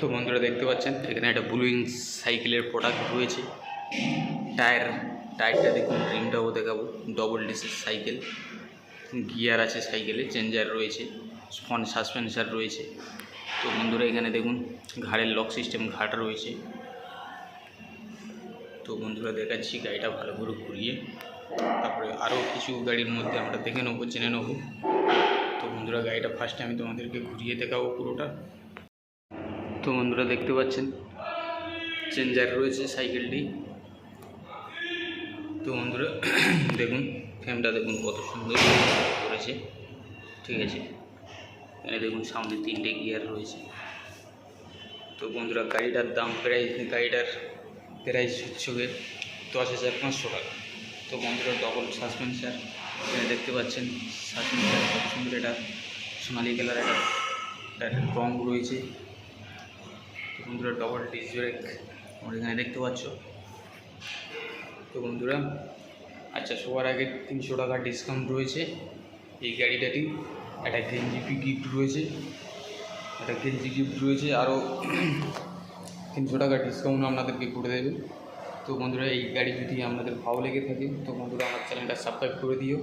তো বন্ধুরা দেখতে পাচ্ছেন, এখানে একটা ব্লুইং সাইকেলের প্রোডাক্ট রয়েছে। টায়ার টায়ারটা দেখুন রিমটাও দেখাবো। ডবল ডিসের সাইকেল গিয়ার আছে সাইকেলে চেঞ্জার রয়েছে ফন সাসপেন্সার রয়েছে। তো বন্ধুরা এখানে দেখুন, ঘাড়ের লক সিস্টেম ঘাট রয়েছে। তো বন্ধুরা দেখাচ্ছি, গাড়িটা ভালো করে ঘুরিয়ে। তারপরে আরও কিছু গাড়ির মধ্যে আমরা দেখে নেব, জেনে নেব। তো বন্ধুরা গাড়িটা ফার্স্টে আমি তোমাদেরকে ঘুরিয়ে দেখাবো পুরোটা। তো বন্ধুরা দেখতে পাচ্ছেন। চেঞ্জার রয়েছে সাইকেলটি। তো বন্ধুরা দেখুন, ফ্রেমটা দেখুন কত সুন্দর করেছে। ঠিক আছে। দেখুন সামনে তিনটে গিয়ার রয়েছে। তো বন্ধুরা, গাড়িটার দাম প্রায়, গাড়িটার প্রাইস হচ্ছে দশ হাজার পাঁচশো টাকা। তো বন্ধুরা ডবল সাসপেন্সার এখানে দেখতে পাচ্ছেন। সাসপেন্সার কত সুন্দর এটা, সোনালি কালার একটা একটা রং রয়েছে। বন্ধুরা ডবল ডিস ব্রেক আমার এখানে দেখতে পাচ্ছ। তো বন্ধুরা আচ্ছা সবার আগে তিনশো টাকা ডিসকাউন্ট রয়েছে। এই গাড়িটাটি একটা গেঞ্জি গিফট রয়েছে। একটা গেঞ্জি গিফট রয়েছে আরও তিনশো টাকা ডিসকাউন্ট আপনাদেরকে করে দেবে। তো বন্ধুরা, এই গাড়ি যদি আপনাদের ভালো লেগে থাকে, তো বন্ধুরা আমার চ্যানেলটা সাবস্ক্রাইব করে দিও।